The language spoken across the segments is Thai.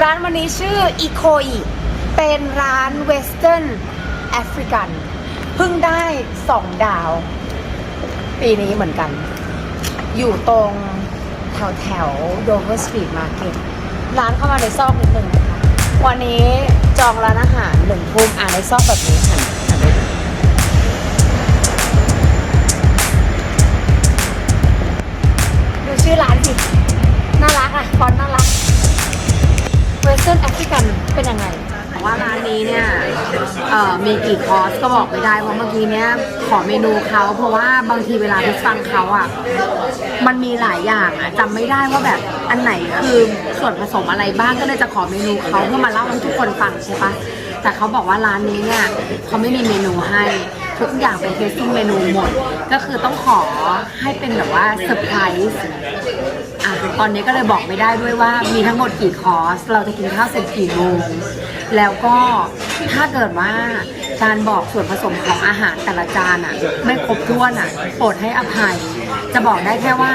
ร้านวันนี้ชื่ออีโคอีเป็นร้านเวสเทิร์นแอฟริกันเพิ่งได้สองดาว ปีนี้เหมือนกัน อยู่ตรงแถวแถวโดเวอร์สตรีทมาร์เก็ตร้านเข้ามาในซอกนิดนึงนะคะ วันนี้จองร้านอาหารหนึ่งทุ่มอ่านในซอกแบบนี้หันหันไป เอ่อมีกี่คอร์สก็บอกไม่ได้เพราะเมื่อกี้เนี่ยขอเมนูเขาเพราะว่าบางทีเวลาที่ฟังเขาอะมันมีหลายอย่างอะจำไม่ได้ว่าแบบอันไหนคือส่วนผสมอะไรบ้างก็เลยจะขอเมนูเขาเพื่อมาเล่าให้ทุกคนฟังใช่ปะแต่เขาบอกว่าร้านนี้เนี่ยเขาไม่มีเมนูให้ทุกอย่างเป็นเทสติ้งเมนูหมด ก็คือต้องขอให้เป็นแบบว่าเซอร์ไพรส์ อะตอนนี้ก็เลยบอกไม่ได้ด้วยว่ามีทั้งหมดกี่คอร์ส เราจะกินข้าวเสร็จกี่โมง แล้วก็ถ้าเกิดว่าการบอกส่วนผสมของอาหารแต่ละจานอะไม่ครบถ้วนอะโปรดให้อภัย จะบอกได้แค่ว่า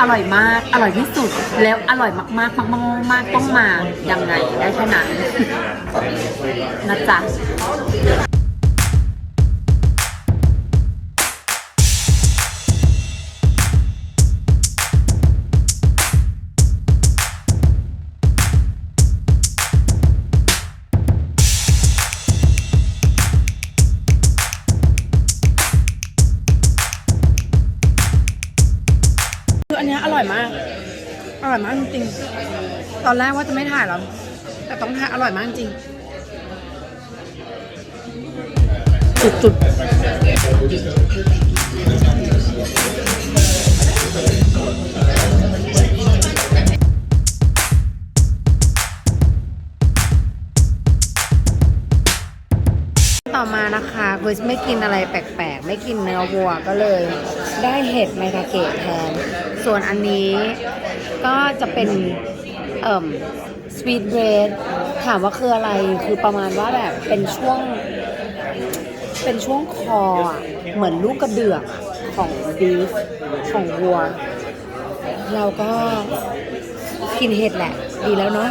อร่อยมาก อร่อยที่สุด แล้วอร่อยมากๆมากๆมากๆต้องมายังไงได้แค่นั้นนะจ๊ะ ตอนแรกว่าจะไม่ถ่ายหรอกแต่ต้องถ่ายอร่อยมากจริง จุดๆต่อมานะคะกุยไม่กินอะไรแปลกๆ ไม่กินเนื้อวัวก็เลยได้เห็ดไมทาเกะแทน ส่วนอันนี้ ก็จะเป็นเอ่มสวีทเบรดถามว่าคืออะไรคือประมาณว่าแบบเป็นช่วง เป็นช่วงคออะเหมือนลูกกระเดือกอะของบีฟของวัว เราก็กินเห็ดแหละ ดีแล้วเนาะ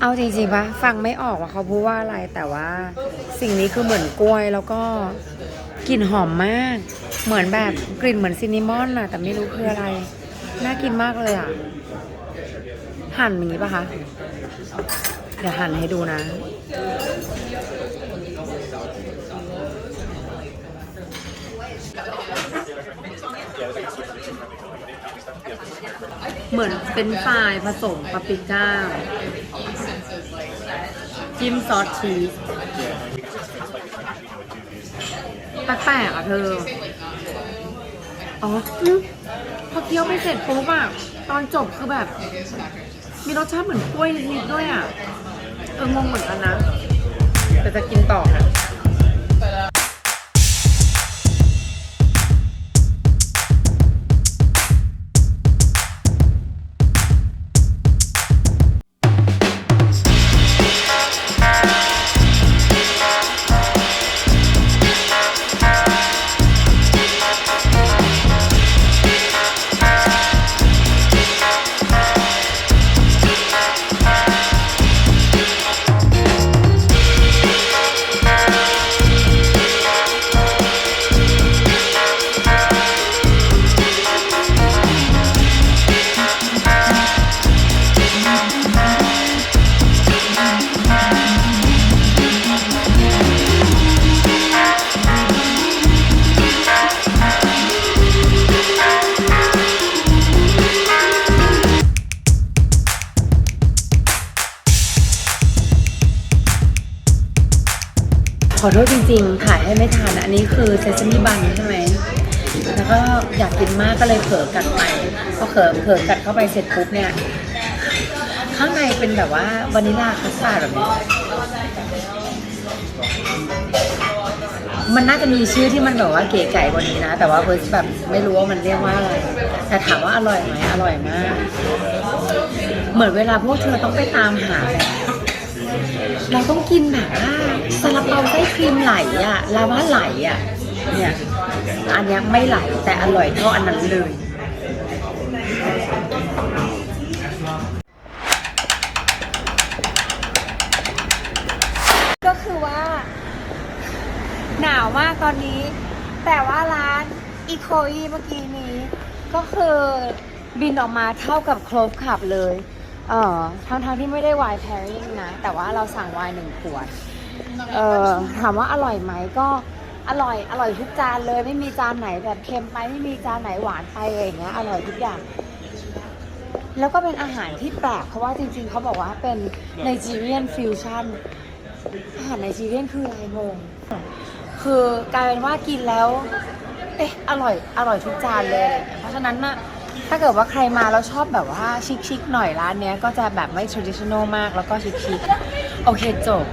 เอาจริงๆปะฟังไม่ออกว่าเขาพูดว่าอะไรแต่ว่าสิ่งนี้คือเหมือนกล้วยแล้วก็กลิ่นหอมมาก เหมือนแบบกลิ่นเหมือนซินนามอนอะแต่ไม่รู้คืออะไร น่ากินมากเลยอะ หั่นอย่างนี้ปะคะ เดี๋ยวหั่นให้ดูนะ เหมือนเป็นฟรายผสมปาปริก้า จิ้มซอสชีสแปลกๆอะเธอ อ๋อ พอเคี้ยวไปเสร็จปุ๊บอะตอนจบคือแบบ มีรสชาติเหมือนกล้วยนิดๆด้วยอะเอองงเหมือนกันนะแต่จะกินต่อนะ ขอโทษจริงๆ ถ่ายให้ไม่ทันอันนี้คือเซซามิบันใช่ไหม แล้วก็อยากกินมากก็เลยเผลอกัดไปพอเผลอเผลอกัดเข้าไปเสร็จปุ๊บเนี่ย ข้างในเป็นแบบว่าวานิลลาคัสตาร์ดแบบนี้ มันน่าจะมีชื่อที่มันแบบว่าเก๋ไก่กว่านี้นะ แต่ว่าเพิร์สแบบไม่รู้ว่ามันเรียกว่าอะไร แต่ถามว่าอร่อยไหมอร่อยมาก เหมือนเวลาพวกเธอต้องไปตามหาแบบ เราต้องกินแบบว่าซาลาเปาไส้ครีมไหลอะลาวาไหลอะเนี่ยอันนี้ไม่ไหลแต่อร่อยเท่าอันนั้นเลยก็คือว่า หนาวมากตอนนี้ แต่ว่าร้านอีโคอีเมื่อกี้นี้ ก็คือบินออกมาเท่ากับโคลฟขับเลย เออทั้งทงๆที่ไม่ได้ไวน์แพริงนะ แต่ว่าเราสั่งไวน์หนึ่งขวด เออถามว่าอร่อยไหมก็อร่อย อร่อยทุกจานเลย ไม่มีจานไหนแบบเค็มไปไม่มีจานไหนหวานไปอะไรอย่างเงี้ย อร่อยทุกอย่าง แล้วก็เป็นอาหารที่แปลกเพราะว่าจริงๆ เขาบอกว่าเป็น Nigerian fusion อาหารไนจีเรียนคืออะไรงงคือกลายเป็นว่ากินแล้ว เอ๊ะ อร่อย อร่อยทุกจานเลยเงี้ยเพราะฉะนั้นน่ะ ถ้าเกิดว่าใครมาแล้วชอบแบบว่าชิคๆหน่อยร้านเนี้ยก็จะแบบไม่ traditional มากแล้วก็ชิคๆโอเคจบ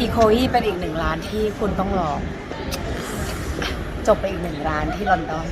อีโคอีเป็นอีกหนึ่งร้านที่คุณต้องลอง จบไปอีกหนึ่งร้านที่ลอนดอน